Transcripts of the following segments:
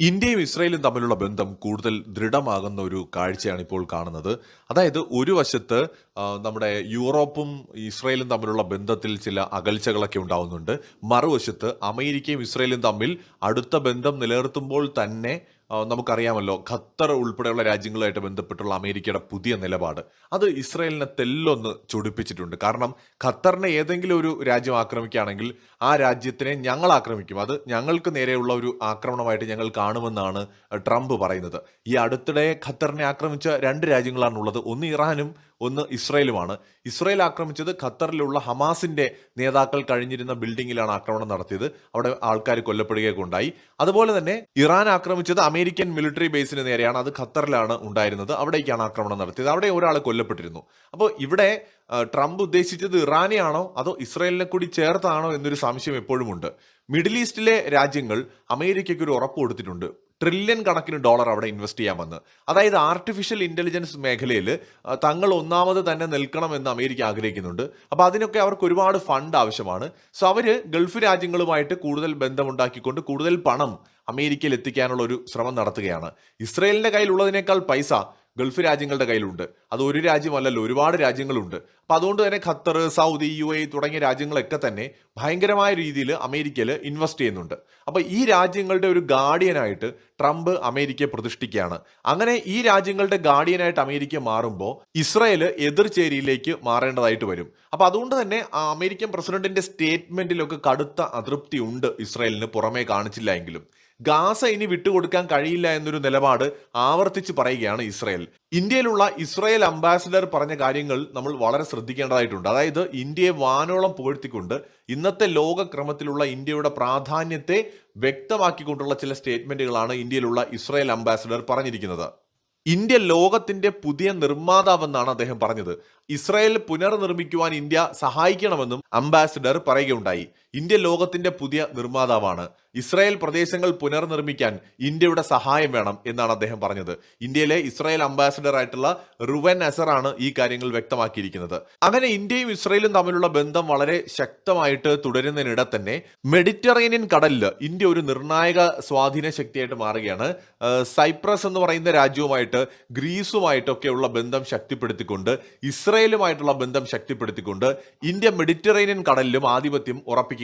ഇന്ത്യയും ഇസ്രയേലും തമ്മിലുള്ള ബന്ധം കൂടുതൽ ദൃഢമാകുന്ന ഒരു കാഴ്ചയാണ് ഇപ്പോൾ കാണുന്നത്. അതായത് ഒരു വശത്ത് നമ്മുടെ യൂറോപ്പും ഇസ്രയേലും തമ്മിലുള്ള ബന്ധത്തിൽ ചില അകൽച്ചകളൊക്കെ ഉണ്ടാവുന്നുണ്ട്. മറുവശത്ത് അമേരിക്കയും ഇസ്രയേലും തമ്മിൽ അടുത്ത ബന്ധം നിലനിർത്തുമ്പോൾ തന്നെ നമുക്കറിയാമല്ലോ ഖത്തർ ഉൾപ്പെടെയുള്ള രാജ്യങ്ങളുമായിട്ട് ബന്ധപ്പെട്ടുള്ള അമേരിക്കയുടെ പുതിയ നിലപാട്. അത് ഇസ്രയേലിനെ തെല്ലൊന്ന് ചൊടിപ്പിച്ചിട്ടുണ്ട്. കാരണം ഖത്തറിനെ ഏതെങ്കിലും ഒരു രാജ്യം ആക്രമിക്കുകയാണെങ്കിൽ ആ രാജ്യത്തിനെ ഞങ്ങൾ ആക്രമിക്കും. അത് ഞങ്ങൾക്ക് നേരെയുള്ള ഒരു ആക്രമണമായിട്ട് ഞങ്ങൾ കാണുമെന്നാണ് ട്രംപ് പറയുന്നത്. ഈ അടുത്തിടെ ഖത്തറിനെ ആക്രമിച്ച രണ്ട് രാജ്യങ്ങളാണുള്ളത്. ഒന്ന് ഇറാനും ഒന്ന് ഇസ്രയേലുമാണ്. ഇസ്രയേൽ ആക്രമിച്ചത് ഖത്തറിലുള്ള ഹമാസിന്റെ നേതാക്കൾ കഴിഞ്ഞിരുന്ന ബിൽഡിങ്ങിലാണ് ആക്രമണം നടത്തിയത്. അവിടെ ആൾക്കാർ കൊല്ലപ്പെടുകയൊക്കെ ഉണ്ടായി. അതുപോലെ തന്നെ ഇറാൻ ആക്രമിച്ചത് അമേരിക്കൻ മിലിറ്ററി ബേസിന് നേരെയാണ്. അത് ഖത്തറിലാണ് ഉണ്ടായിരുന്നത്. അവിടേക്കാണ് ആക്രമണം നടത്തിയത്. അവിടെ ഒരാൾ കൊല്ലപ്പെട്ടിരുന്നു. അപ്പോൾ ഇവിടെ ട്രംപ് ഉദ്ദേശിച്ചത് ഇറാനെയാണോ? അതോ ഇസ്രയേലിനെ കൂടി ചേർത്താണോ എന്നൊരു സംശയം എപ്പോഴുമുണ്ട്. മിഡിൽ ഈസ്റ്റിലെ രാജ്യങ്ങൾ അമേരിക്കയ്ക്ക് ഒരു ഉറപ്പ് കൊടുത്തിട്ടുണ്ട്. ട്രില്യൺ കണക്കിന് ഡോളർ അവിടെ ഇൻവെസ്റ്റ് ചെയ്യാൻ വന്നത് അതായത് ആർട്ടിഫിഷ്യൽ ഇന്റലിജൻസ് മേഖലയിൽ തങ്ങൾ ഒന്നാമത് തന്നെ നിൽക്കണമെന്ന് അമേരിക്ക ആഗ്രഹിക്കുന്നുണ്ട്. അപ്പോൾ അതിനൊക്കെ അവർക്ക് ഒരുപാട് ഫണ്ട് ആവശ്യമാണ്. സോ അവർ ഗൾഫ് രാജ്യങ്ങളുമായിട്ട് കൂടുതൽ ബന്ധമുണ്ടാക്കിക്കൊണ്ട് കൂടുതൽ പണം അമേരിക്കയിൽ എത്തിക്കാനുള്ള ഒരു ശ്രമം നടത്തുകയാണ്. ഇസ്രയേലിന്റെ കയ്യിലുള്ളതിനേക്കാൾ പൈസ ഗൾഫ് രാജ്യങ്ങളുടെ കയ്യിലുണ്ട്. അത് ഒരു രാജ്യമല്ലല്ലോ ഒരുപാട് രാജ്യങ്ങളുണ്ട്. അപ്പൊ അതുകൊണ്ട് തന്നെ ഖത്തർ സൗദി യു എ തുടങ്ങിയ രാജ്യങ്ങളൊക്കെ തന്നെ ഭയങ്കരമായ രീതിയിൽ അമേരിക്കയിൽ ഇൻവെസ്റ്റ് ചെയ്യുന്നുണ്ട്. അപ്പോൾ ഈ രാജ്യങ്ങളുടെ ഒരു ഗാർഡിയനായിട്ട് ട്രംപ് അമേരിക്കയെ പ്രതിഷ്ഠിക്കുകയാണ്. അങ്ങനെ ഈ രാജ്യങ്ങളുടെ ഗാർഡിയനായിട്ട് അമേരിക്ക മാറുമ്പോൾ ഇസ്രായേൽ എതിർചേരിയിലേക്ക് മാറേണ്ടതായിട്ട് വരും. അപ്പോൾ അതുകൊണ്ട് തന്നെ അമേരിക്കൻ പ്രസിഡന്റിന്റെ സ്റ്റേറ്റ്മെന്റിലൊക്കെ കടുത്ത അതൃപ്തി ഉണ്ട് ഇസ്രായേലിന് പുറമേ കാണിച്ചില്ല എങ്കിലും. ഗാസ ഇനി വിട്ടുകൊടുക്കാൻ കഴിയില്ല എന്നൊരു നിലപാട് ആവർത്തിച്ച് പറയുകയാണ് ഇസ്രായേൽ. ഇന്ത്യയിലുള്ള ഇസ്രായേൽ അംബാസിഡർ പറഞ്ഞ കാര്യങ്ങൾ നമ്മൾ വളരെ ശ്രദ്ധിക്കേണ്ടതായിട്ടുണ്ട്. അതായത് ഇന്ത്യയെ വാനോളം പുകഴ്ത്തിക്കൊണ്ട് ഇന്നത്തെ ലോകക്രമത്തിലുള്ള ഇന്ത്യയുടെ പ്രാധാന്യത്തെ വ്യക്തമാക്കിക്കൊണ്ടുള്ള ചില സ്റ്റേറ്റ്മെന്റുകളാണ് ഇന്ത്യയിലുള്ള ഇസ്രായേൽ അംബാസിഡർ പറഞ്ഞിരിക്കുന്നത്. ഇന്ത്യ ലോകത്തിന്റെ പുതിയ നിർമ്മാതാവെന്നാണ് അദ്ദേഹം പറഞ്ഞത്. ഇസ്രായേൽ പുനർനിർമ്മിക്കുവാൻ ഇന്ത്യ സഹായിക്കണമെന്നും അംബാസിഡർ പറയുകയുണ്ടായി. ഇന്ത്യ ലോകത്തിന്റെ പുതിയ നിർമ്മാതാവാണ്. ഇസ്രായേൽ പ്രദേശങ്ങൾ പുനർനിർമ്മിക്കാൻ ഇന്ത്യയുടെ സഹായം വേണം എന്നാണ് അദ്ദേഹം പറഞ്ഞത്. ഇന്ത്യയിലെ ഇസ്രായേൽ അംബാസിഡർ ആയിട്ടുള്ള റുവൻ അസർ ആണ് ഈ കാര്യങ്ങൾ വ്യക്തമാക്കിയിരിക്കുന്നത്. അങ്ങനെ ഇന്ത്യയും ഇസ്രായേലും തമ്മിലുള്ള ബന്ധം വളരെ ശക്തമായിട്ട് തുടരുന്നതിനിടെ തന്നെ മെഡിറ്ററേനിയൻ കടലിൽ ഇന്ത്യ ഒരു നിർണായക സ്വാധീന ശക്തിയായിട്ട് മാറുകയാണ്. സൈപ്രസ് എന്ന് പറയുന്ന രാജ്യവുമായിട്ട് ഗ്രീസുമായിട്ടൊക്കെയുള്ള ബന്ധം ശക്തിപ്പെടുത്തിക്കൊണ്ട് ഇസ്രായേലുമായിട്ടുള്ള ബന്ധം ശക്തിപ്പെടുത്തിക്കൊണ്ട് ഇന്ത്യ മെഡിറ്ററേനിയൻ കടലിലും ആധിപത്യം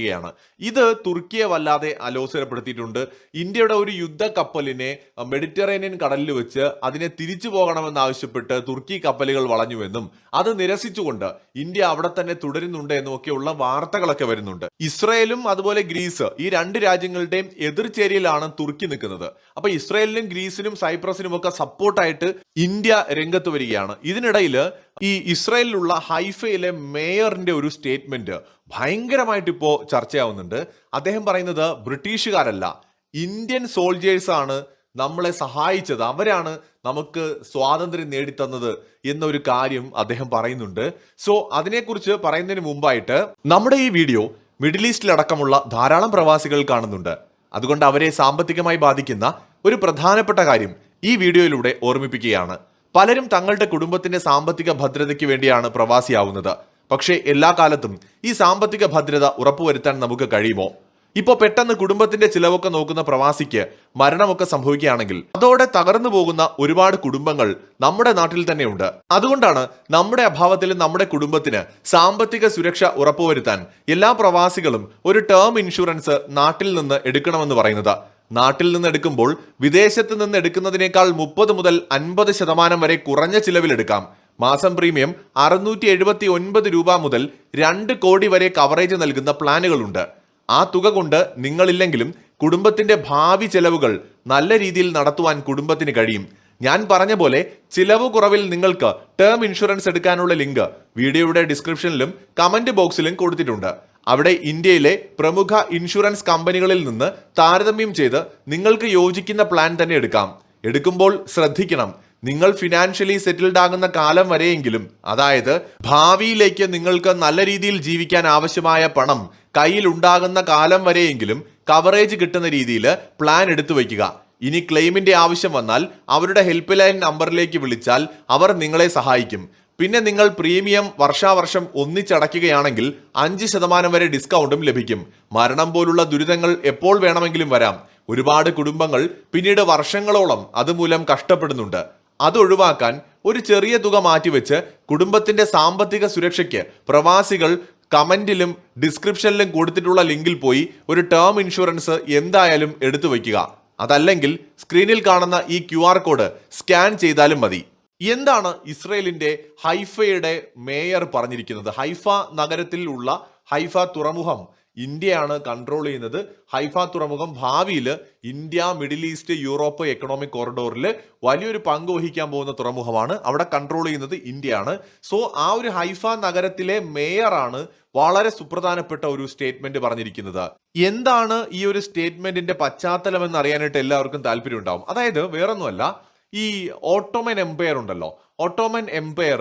ഉറപ്പിക്കുകയാണ് ഇത് തുർക്കിയെ വല്ലാതെ അലോസരപ്പെടുത്തിയിട്ടുണ്ട്. ഇന്ത്യയുടെ ഒരു യുദ്ധ കപ്പലിനെ മെഡിറ്ററേനിയൻ കടലിൽ വെച്ച് അതിനെ തിരിച്ചു പോകണമെന്ന് ആവശ്യപ്പെട്ട് തുർക്കി കപ്പലുകൾ വളഞ്ഞുവെന്നും അത് നിരസിച്ചുകൊണ്ട് ഇന്ത്യ അവിടെ തന്നെ തുടരുന്നുണ്ട് എന്നുമൊക്കെയുള്ള വാർത്തകളൊക്കെ വരുന്നുണ്ട്. ഇസ്രയേലും അതുപോലെ ഗ്രീസ് ഈ രണ്ട് രാജ്യങ്ങളുടെയും എതിർചേരിയിലാണ് തുർക്കി നിൽക്കുന്നത്. അപ്പൊ ഇസ്രയേലിനും ഗ്രീസിനും സൈപ്രസിനും ഒക്കെ സപ്പോർട്ടായിട്ട് ഇന്ത്യ രംഗത്ത് വരികയാണ്. ഇതിനിടയിൽ ഈ ഇസ്രയേലിലുള്ള ഹൈഫയിലെ മേയറിന്റെ ഒരു സ്റ്റേറ്റ്മെന്റ് ഭയങ്കരമായിട്ട് ഇപ്പോ ചർച്ചയാവുന്നുണ്ട്. അദ്ദേഹം പറയുന്നത് ബ്രിട്ടീഷുകാരല്ല ഇന്ത്യൻ സോൾജേഴ്സ് ആണ് നമ്മളെ സഹായിച്ചത് അവരാണ് നമുക്ക് സ്വാതന്ത്ര്യം നേടിത്തന്നത് എന്നൊരു കാര്യം അദ്ദേഹം പറയുന്നുണ്ട്. സോ അതിനെക്കുറിച്ച് പറയുന്നതിന് മുമ്പായിട്ട് നമ്മുടെ ഈ വീഡിയോ മിഡിൽ ഈസ്റ്റിലടക്കമുള്ള ധാരാളം പ്രവാസികൾ കാണുന്നുണ്ട്. അതുകൊണ്ട് അവരെ സാമ്പത്തികമായി ബാധിക്കുന്ന ഒരു പ്രധാനപ്പെട്ട കാര്യം ഈ വീഡിയോയിലൂടെ ഓർമ്മിപ്പിക്കുകയാണ്. പലരും തങ്ങളുടെ കുടുംബത്തിന്റെ സാമ്പത്തിക ഭദ്രതയ്ക്ക് വേണ്ടിയാണ് പ്രവാസിയാവുന്നത്. പക്ഷേ എല്ലാ കാലത്തും ഈ സാമ്പത്തിക ഭദ്രത ഉറപ്പുവരുത്താൻ നമുക്ക് കഴിയുമോ? ഇപ്പോൾ പെട്ടെന്ന് കുടുംബത്തിന്റെ ചിലവൊക്കെ നോക്കുന്ന പ്രവാസിക്ക് മരണമൊക്കെ സംഭവിക്കുകയാണെങ്കിൽ അതോടെ തകർന്നു പോകുന്ന ഒരുപാട് കുടുംബങ്ങൾ നമ്മുടെ നാട്ടിൽ തന്നെയുണ്ട്. അതുകൊണ്ടാണ് നമ്മുടെ അഭാവത്തിൽ നമ്മുടെ കുടുംബത്തിന് സാമ്പത്തിക സുരക്ഷ ഉറപ്പുവരുത്താൻ എല്ലാ പ്രവാസികളും ഒരു ടേം ഇൻഷുറൻസ് നാട്ടിൽ നിന്ന് എടുക്കണമെന്ന് പറയുന്നത്. നാട്ടിൽ നിന്ന് എടുക്കുമ്പോൾ വിദേശത്ത് നിന്ന് എടുക്കുന്നതിനേക്കാൾ മുപ്പത് മുതൽ അൻപത് ശതമാനം വരെ കുറഞ്ഞ ചിലവിൽ എടുക്കാം. മാസം പ്രീമിയം അറുന്നൂറ്റി എഴുപത്തി ഒൻപത് രൂപ മുതൽ രണ്ട് കോടി വരെ കവറേജ് നൽകുന്ന പ്ലാനുകളുണ്ട്. ആ തുക കൊണ്ട് നിങ്ങളില്ലെങ്കിലും കുടുംബത്തിന്റെ ഭാവി ചെലവുകൾ നല്ല രീതിയിൽ നടത്തുവാൻ കുടുംബത്തിന് കഴിയും. ഞാൻ പറഞ്ഞ പോലെ ചിലവ് കുറവിൽ നിങ്ങൾക്ക് ടേം ഇൻഷുറൻസ് എടുക്കാനുള്ള ലിങ്ക് വീഡിയോയുടെ ഡിസ്ക്രിപ്ഷനിലും കമന്റ് ബോക്സിലും കൊടുത്തിട്ടുണ്ട്. അവിടെ ഇന്ത്യയിലെ പ്രമുഖ ഇൻഷുറൻസ് കമ്പനികളിൽ നിന്ന് താരതമ്യം ചെയ്ത് നിങ്ങൾക്ക് യോജിക്കുന്ന പ്ലാൻ തന്നെ എടുക്കാം. എടുക്കുമ്പോൾ ശ്രദ്ധിക്കണം. നിങ്ങൾ ഫിനാൻഷ്യലി സെറ്റിൽഡ് ആകുന്ന കാലം വരെയെങ്കിലും അതായത് ഭാവിയിലേക്ക് നിങ്ങൾക്ക് നല്ല രീതിയിൽ ജീവിക്കാൻ ആവശ്യമായ പണം കയ്യിൽ ഉണ്ടാകുന്ന കാലം വരെയെങ്കിലും കവറേജ് കിട്ടുന്ന രീതിയിൽ പ്ലാൻ എടുത്തു വയ്ക്കുക. ഇനി ക്ലെയിമിന്റെ ആവശ്യം വന്നാൽ അവരുടെ ഹെൽപ്പ് ലൈൻ നമ്പറിലേക്ക് വിളിച്ചാൽ അവർ നിങ്ങളെ സഹായിക്കും. പിന്നെ നിങ്ങൾ പ്രീമിയം വർഷാവർഷം ഒന്നിച്ചടയ്ക്കുകയാണെങ്കിൽ അഞ്ച് ശതമാനം വരെ ഡിസ്കൗണ്ടും ലഭിക്കും. മരണം പോലുള്ള ദുരിതങ്ങൾ എപ്പോൾ വേണമെങ്കിലും വരാം. ഒരുപാട് കുടുംബങ്ങൾ പിന്നീട് വർഷങ്ങളോളം അതുമൂലം കഷ്ടപ്പെടുന്നുണ്ട്. അത് ഒഴിവാക്കാൻ ഒരു ചെറിയ തുക മാറ്റിവെച്ച് കുടുംബത്തിന്റെ സാമ്പത്തിക സുരക്ഷയ്ക്ക് പ്രവാസികൾ കമന്റിലും ഡിസ്ക്രിപ്ഷനിലും കൊടുത്തിട്ടുള്ള ലിങ്കിൽ പോയി ഒരു ടേം ഇൻഷുറൻസ് എന്തായാലും എടുത്തു വയ്ക്കുക. അതല്ലെങ്കിൽ സ്ക്രീനിൽ കാണുന്ന ഈ ക്യു കോഡ് സ്കാൻ ചെയ്താലും മതി. എന്താണ് ഇസ്രയേലിന്റെ ഹൈഫയുടെ മേയർ പറഞ്ഞിരിക്കുന്നത്? ഹൈഫ നഗരത്തിൽ ഉള്ള ഹൈഫ തുറമുഖം ഇന്ത്യയാണ് കൺട്രോൾ ചെയ്യുന്നത്. ഹൈഫ തുറമുഖം ഭാവിയിൽ India Middle East Europe economic കോറിഡോറിൽ വലിയൊരു പങ്ക് വഹിക്കാൻ പോകുന്ന തുറമുഖമാണ്. അവിടെ കൺട്രോൾ ചെയ്യുന്നത് ഇന്ത്യയാണ്. സോ ആ ഒരു ഹൈഫ നഗരത്തിലെ മേയറാണ് വളരെ സുപ്രധാനപ്പെട്ട ഒരു സ്റ്റേറ്റ്മെന്റ് പറഞ്ഞിരിക്കുന്നത്. എന്താണ് ഈ ഒരു സ്റ്റേറ്റ്മെന്റിന്റെ പശ്ചാത്തലം എന്ന് അറിയാനായിട്ട് എല്ലാവർക്കും താല്പര്യം ഉണ്ടാവും അതായത് വേറൊന്നുമല്ല ഈ ഓട്ടോമൻ എംപയർ ഉണ്ടല്ലോ. ഓട്ടോമൻ എംപയർ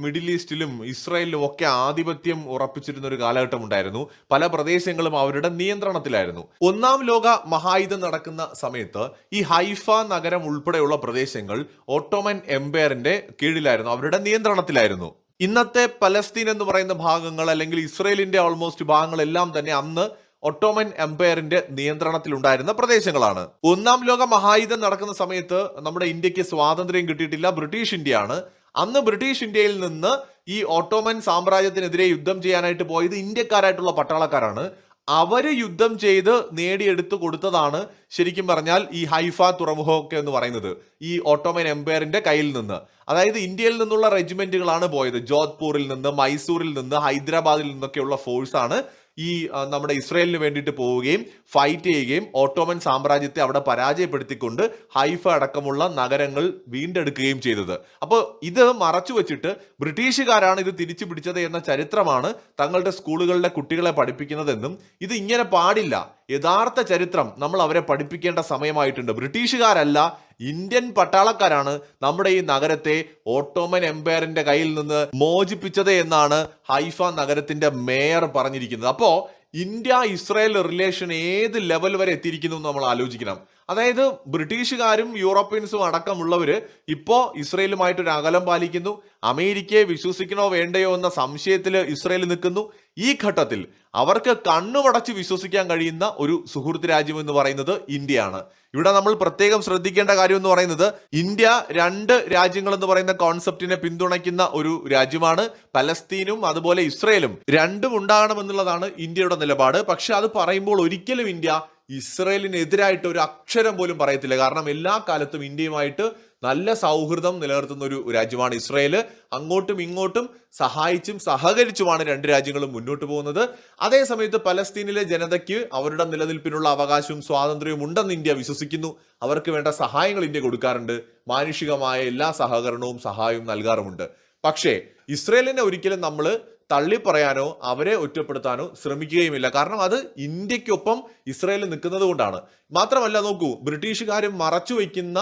മിഡിൽ ഈസ്റ്റിലും ഇസ്രായേലിലും ഒക്കെ ആധിപത്യം ഉറപ്പിച്ചിരുന്ന ഒരു കാലഘട്ടം ഉണ്ടായിരുന്നു. പല പ്രദേശങ്ങളും അവരുടെ നിയന്ത്രണത്തിലായിരുന്നു. ഒന്നാം ലോക മഹായുദ്ധം നടക്കുന്ന സമയത്ത് ഈ ഹൈഫ നഗരം ഉൾപ്പെടെയുള്ള പ്രദേശങ്ങൾ ഓട്ടോമൻ എംപയറിന്റെ കീഴിലായിരുന്നു. അവരുടെ നിയന്ത്രണത്തിലായിരുന്നു. ഇന്നത്തെ പലസ്തീൻ എന്ന് പറയുന്ന ഭാഗങ്ങൾ അല്ലെങ്കിൽ ഇസ്രയേലിന്റെ ഓൾമോസ്റ്റ് ഭാഗങ്ങളെല്ലാം തന്നെ അന്ന് ഒട്ടോമൻ എംപയറിന്റെ നിയന്ത്രണത്തിലുണ്ടായിരുന്ന പ്രദേശങ്ങളാണ്. ഒന്നാം ലോക മഹായുദ്ധം നടക്കുന്ന സമയത്ത് നമ്മുടെ ഇന്ത്യയ്ക്ക് സ്വാതന്ത്ര്യം കിട്ടിയിട്ടില്ല ബ്രിട്ടീഷ് ഇന്ത്യയാണ്. അന്ന് ബ്രിട്ടീഷ് ഇന്ത്യയിൽ നിന്ന് ഈ ഓട്ടോമൻ സാമ്രാജ്യത്തിനെതിരെ യുദ്ധം ചെയ്യാനായിട്ട് പോയത് ഇന്ത്യക്കാരായിട്ടുള്ള പട്ടാളക്കാരാണ്. അവർ യുദ്ധം ചെയ്ത് നേടിയെടുത്തു കൊടുത്തതാണ് ശരിക്കും പറഞ്ഞാൽ ഈ ഹൈഫ തുറമുഖമൊക്കെ എന്ന് പറയുന്നത് ഈ ഓട്ടോമൻ എംപയറിന്റെ കയ്യിൽ നിന്ന്. അതായത് ഇന്ത്യയിൽ നിന്നുള്ള റെജിമെന്റുകളാണ് പോയത്. ജോധ്പൂരിൽ നിന്ന് മൈസൂരിൽ നിന്ന് ഹൈദരാബാദിൽ നിന്നൊക്കെയുള്ള ഫോഴ്സാണ് ഈ നമ്മുടെ ഇസ്രയേലിന് വേണ്ടിയിട്ട് പോവുകയും ഫൈറ്റ് ചെയ്യുകയും ഓട്ടോമൻ സാമ്രാജ്യത്തെ അവിടെ പരാജയപ്പെടുത്തിക്കൊണ്ട് ഹൈഫ അടക്കമുള്ള നഗരങ്ങൾ വീണ്ടെടുക്കുകയും ചെയ്തത്. അപ്പോൾ ഇത് മറച്ചു വെച്ചിട്ട് ബ്രിട്ടീഷുകാരാണ് ഇത് തിരിച്ചു പിടിച്ചത് എന്ന ചരിത്രമാണ് തങ്ങളുടെ സ്കൂളുകളിലെ കുട്ടികളെ പഠിപ്പിക്കുന്നതെന്നും ഇത് ഇങ്ങനെ പാടില്ല. യഥാർത്ഥ ചരിത്രം നമ്മൾ അവരെ പഠിപ്പിക്കേണ്ട സമയമായിട്ടുണ്ട്. ബ്രിട്ടീഷുകാരല്ല ഇന്ത്യൻ പട്ടാളക്കാരാണ് നമ്മുടെ ഈ നഗരത്തെ ഓട്ടോമൻ എംപയറിന്റെ കയ്യിൽ നിന്ന് മോചിപ്പിച്ചത് എന്നാണ് ഹൈഫ നഗരത്തിന്റെ മേയർ പറഞ്ഞിരിക്കുന്നത്. അപ്പോ ഇന്ത്യ ഇസ്രായേൽ റിലേഷൻ ഏത് ലെവൽ വരെ എത്തിയിരിക്കുന്നു നമ്മൾ ആലോചിക്കണം. അതായത് ബ്രിട്ടീഷുകാരും യൂറോപ്യൻസും അടക്കമുള്ളവർ ഇപ്പോ ഇസ്രയേലുമായിട്ടൊരു അകലം പാലിക്കുന്നു. അമേരിക്കയെ വിശ്വസിക്കണോ വേണ്ടയോ എന്ന സംശയത്തിൽ ഇസ്രയേൽ നിൽക്കുന്നു. ഈ ഘട്ടത്തിൽ അവർക്ക് കണ്ണുമടച്ച് വിശ്വസിക്കാൻ കഴിയുന്ന ഒരു സുഹൃത്ത് രാജ്യം എന്ന് പറയുന്നത് ഇന്ത്യയാണ്. ഇവിടെ നമ്മൾ പ്രത്യേകം ശ്രദ്ധിക്കേണ്ട കാര്യം എന്ന് പറയുന്നത് ഇന്ത്യ രണ്ട് രാജ്യങ്ങൾ എന്ന് പറയുന്ന കോൺസെപ്റ്റിനെ പിന്തുണയ്ക്കുന്ന ഒരു രാജ്യമാണ്. പലസ്തീനും അതുപോലെ ഇസ്രയേലും രണ്ടും ഉണ്ടാകണമെന്നുള്ളതാണ് ഇന്ത്യയുടെ നിലപാട്. പക്ഷെ അത് പറയുമ്പോൾ ഒരിക്കലും ഇന്ത്യ ഇസ്രയേലിനെതിരായിട്ട് ഒരു അക്ഷരം പോലും പറയത്തില്ല. കാരണം എല്ലാ കാലത്തും ഇന്ത്യയുമായിട്ട് നല്ല സൗഹൃദം നിലനിർത്തുന്ന ഒരു രാജ്യമാണ് ഇസ്രയേൽ അങ്ങോട്ടും ഇങ്ങോട്ടും സഹായിച്ചും സഹകരിച്ചുമാണ് രണ്ട് രാജ്യങ്ങളും മുന്നോട്ട് പോകുന്നത്. അതേസമയത്ത് പലസ്തീനിലെ ജനതയ്ക്ക് അവരുടെ നിലനിൽപ്പിനുള്ള അവകാശവും സ്വാതന്ത്ര്യവും ഉണ്ടെന്ന് ഇന്ത്യ വിശ്വസിക്കുന്നു. അവർക്ക് വേണ്ട സഹായങ്ങൾ ഇന്ത്യ കൊടുക്കാറുണ്ട്. മാനുഷികമായ എല്ലാ സഹകരണവും സഹായവും നൽകാറുമുണ്ട്. പക്ഷേ ഇസ്രയേലിനെ ഒരിക്കലും നമ്മൾ തള്ളിപ്പറയാനോ അവരെ ഒറ്റപ്പെടുത്താനോ ശ്രമിക്കുകയുമില്ല. കാരണം അത് ഇന്ത്യക്കൊപ്പം ഇസ്രയേൽ നിൽക്കുന്നത് കൊണ്ടാണ്. മാത്രമല്ല നോക്കൂ ബ്രിട്ടീഷുകാർ മറച്ചു വയ്ക്കുന്ന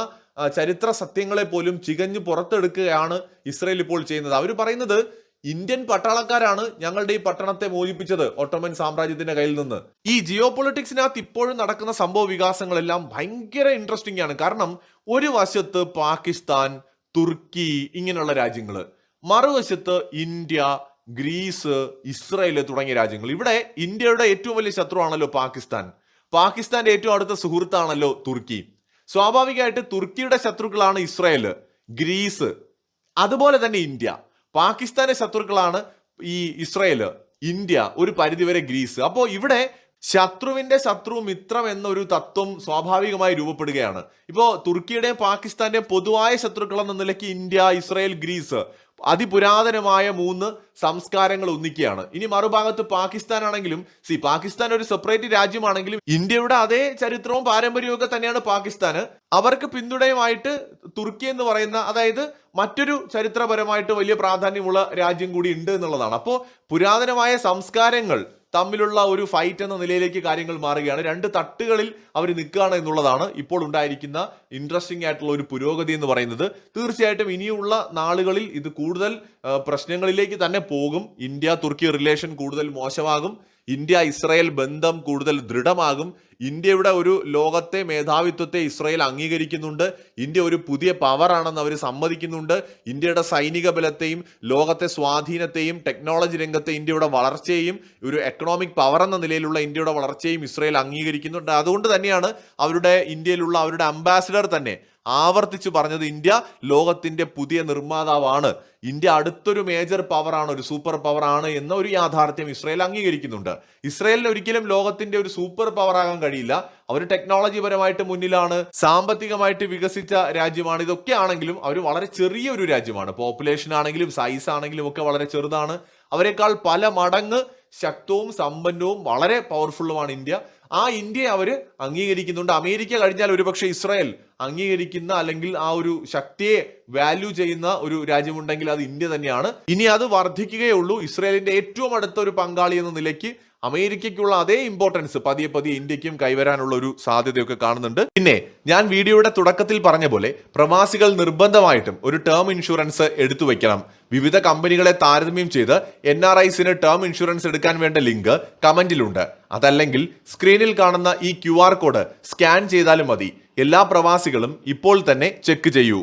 ചരിത്ര സത്യങ്ങളെ പോലും ചികഞ്ഞു പുറത്തെടുക്കുകയാണ് ഇസ്രയേൽ ഇപ്പോൾ ചെയ്യുന്നത്. അവർ പറയുന്നത് ഇന്ത്യൻ പട്ടാളക്കാരാണ് ഞങ്ങളുടെ ഈ പട്ടണത്തെ മോചിപ്പിച്ചത് ഒട്ടോമൻ സാമ്രാജ്യത്തിന്റെ കയ്യിൽ നിന്ന്. ഈ ജിയോ പൊളിറ്റിക്സിനകത്ത് ഇപ്പോഴും നടക്കുന്ന സംഭവ വികാസങ്ങളെല്ലാം ഭയങ്കര ഇൻട്രസ്റ്റിംഗ് ആണ്. കാരണം ഒരു വശത്ത് പാകിസ്ഥാൻ തുർക്കി ഇങ്ങനെയുള്ള രാജ്യങ്ങൾ മറുവശത്ത് ഇന്ത്യ ഗ്രീസ് ഇസ്രായേൽ തുടങ്ങിയ രാജ്യങ്ങൾ. ഇവിടെ ഇന്ത്യയുടെ ഏറ്റവും വലിയ ശത്രുവാണല്ലോ പാകിസ്ഥാൻ. പാകിസ്ഥാന്റെ ഏറ്റവും അടുത്ത സുഹൃത്താണല്ലോ തുർക്കി. സ്വാഭാവികമായിട്ട് തുർക്കിയുടെ ശത്രുക്കളാണ് ഇസ്രായേൽ ഗ്രീസ് അതുപോലെ തന്നെ ഇന്ത്യ. പാകിസ്ഥാന്റെ ശത്രുക്കളാണ് ഈ ഇസ്രായേൽ ഇന്ത്യ ഒരു പരിധിവരെ ഗ്രീസ്. അപ്പോൾ ഇവിടെ ശത്രുവിന്റെ ശത്രു മിത്രം എന്നൊരു തത്വം സ്വാഭാവികമായി രൂപപ്പെടുകയാണ്. ഇപ്പോൾ തുർക്കിയുടെയും പാകിസ്ഥാന്റെയും പൊതുവായ ശത്രുക്കളെന്ന നിലയ്ക്ക് ഇന്ത്യ ഇസ്രായേൽ ഗ്രീസ് അതിപുരാതനമായ മൂന്ന് സംസ്കാരങ്ങൾ ഒന്നിക്കുകയാണ്. ഇനി മറുഭാഗത്ത് പാകിസ്ഥാൻ ആണെങ്കിലും സി പാകിസ്ഥാൻ ഒരു സെപ്പറേറ്റ് രാജ്യമാണെങ്കിലും ഇന്ത്യയുടെ അതേ ചരിത്രവും പാരമ്പര്യവും ഒക്കെ തന്നെയാണ് പാകിസ്ഥാന്. അവർക്ക് പിന്തുണയുമായിട്ട് തുർക്കി എന്ന് പറയുന്ന അതായത് മറ്റൊരു ചരിത്രപരമായിട്ട് വലിയ പ്രാധാന്യമുള്ള രാജ്യം കൂടി ഉണ്ട് എന്നുള്ളതാണ്. അപ്പോൾ പുരാതനമായ സംസ്കാരങ്ങൾ തമ്മിലുള്ള ഒരു ഫൈറ്റ് എന്ന നിലയിലേക്ക് കാര്യങ്ങൾ മാറുകയാണ്. രണ്ട് തട്ടുകളിൽ അവർ നിൽക്കുകയാണ് എന്നുള്ളതാണ് ഇപ്പോൾ ഉണ്ടായിരിക്കുന്ന ഇൻട്രസ്റ്റിംഗ് ആയിട്ടുള്ള ഒരു പുരോഗതി എന്ന് പറയുന്നത്. തീർച്ചയായിട്ടും ഇനിയുള്ള നാളുകളിൽ ഇത് കൂടുതൽ പ്രശ്നങ്ങളിലേക്ക് തന്നെ പോകും. ഇന്ത്യ തുർക്കി റിലേഷൻ കൂടുതൽ മോശമാകും. ഇന്ത്യ ഇസ്രായേൽ ബന്ധം കൂടുതൽ ദൃഢമാകും. ഇന്ത്യയുടെ ഒരു ലോകത്തെ മേധാവിത്വത്തെ ഇസ്രയേൽ അംഗീകരിക്കുന്നുണ്ട്. ഇന്ത്യ ഒരു പുതിയ പവറാണെന്ന് അവർ സമ്മതിക്കുന്നുണ്ട്. ഇന്ത്യയുടെ സൈനിക ബലത്തെയും ലോകത്തെ സ്വാധീനത്തെയും ടെക്നോളജി രംഗത്തെ ഇന്ത്യയുടെ വളർച്ചയെയും ഒരു എക്കണോമിക് പവർ എന്ന നിലയിലുള്ള ഇന്ത്യയുടെ വളർച്ചയും ഇസ്രയേൽ അംഗീകരിക്കുന്നുണ്ട്. അതുകൊണ്ട് തന്നെയാണ് അവരുടെ ഇന്ത്യയിലുള്ള അവരുടെ അംബാസിഡർ തന്നെ ആവർത്തിച്ചു പറഞ്ഞത് ഇന്ത്യ ലോകത്തിന്റെ പുതിയ നിർമ്മാതാവാണ്. ഇന്ത്യ അടുത്തൊരു മേജർ പവറാണ് ഒരു സൂപ്പർ പവറാണ് എന്ന ഒരു യാഥാർത്ഥ്യം ഇസ്രയേൽ അംഗീകരിക്കുന്നുണ്ട്. ഇസ്രയേലിന് ഒരിക്കലും ലോകത്തിന്റെ ഒരു സൂപ്പർ പവറാകാൻ കഴിയില്ല. അവർ ടെക്നോളജി പരമായിട്ട് മുന്നിലാണ്. സാമ്പത്തികമായിട്ട് വികസിച്ച രാജ്യമാണ്. ഇതൊക്കെ ആണെങ്കിലും അവർ വളരെ ചെറിയ ഒരു രാജ്യമാണ്. പോപ്പുലേഷൻ ആണെങ്കിലും സൈസ് ആണെങ്കിലും ഒക്കെ വളരെ ചെറുതാണ്. അവരെക്കാൾ പല മടങ്ങ് ശക്തവും സമ്പന്നവും വളരെ പവർഫുള്ളുമാണ് ഇന്ത്യ. ആ ഇന്ത്യയെ അവർ അംഗീകരിക്കുന്നുണ്ട്. അമേരിക്ക കഴിഞ്ഞാൽ ഒരുപക്ഷെ ഇസ്രായേൽ അംഗീകരിക്കുന്ന അല്ലെങ്കിൽ ആ ഒരു ശക്തിയെ വാല്യൂ ചെയ്യുന്ന ഒരു രാജ്യമുണ്ടെങ്കിൽ അത് ഇന്ത്യ തന്നെയാണ്. ഇനി അത് വർദ്ധിക്കുകയുള്ളൂ ഇസ്രായേലിന്റെ ഏറ്റവും അടുത്ത ഒരു പങ്കാളി എന്ന നിലയ്ക്ക് അമേരിക്കയ്ക്കുള്ള അതേ ഇമ്പോർട്ടൻസ് പതിയെ പതിയെ ഇന്ത്യക്കും കൈവരാനുള്ള ഒരു സാധ്യതയൊക്കെ കാണുന്നുണ്ട്. പിന്നെ ഞാൻ വീഡിയോയുടെ തുടക്കത്തിൽ പറഞ്ഞ പോലെ പ്രവാസികൾ നിർബന്ധമായിട്ടും ഒരു ടേം ഇൻഷുറൻസ് എടുത്തു വെക്കണം. വിവിധ കമ്പനികളെ താരതമ്യം ചെയ്ത് എൻ ആർ ഐസിന് ടേം ഇൻഷുറൻസ് എടുക്കാൻ വേണ്ട ലിങ്ക് കമന്റിലുണ്ട്. അതല്ലെങ്കിൽ സ്ക്രീനിൽ കാണുന്ന ഈ ക്യു കോഡ് സ്കാൻ ചെയ്താലും മതി. എല്ലാ പ്രവാസികളും ഇപ്പോൾ തന്നെ ചെക്ക് ചെയ്യൂ.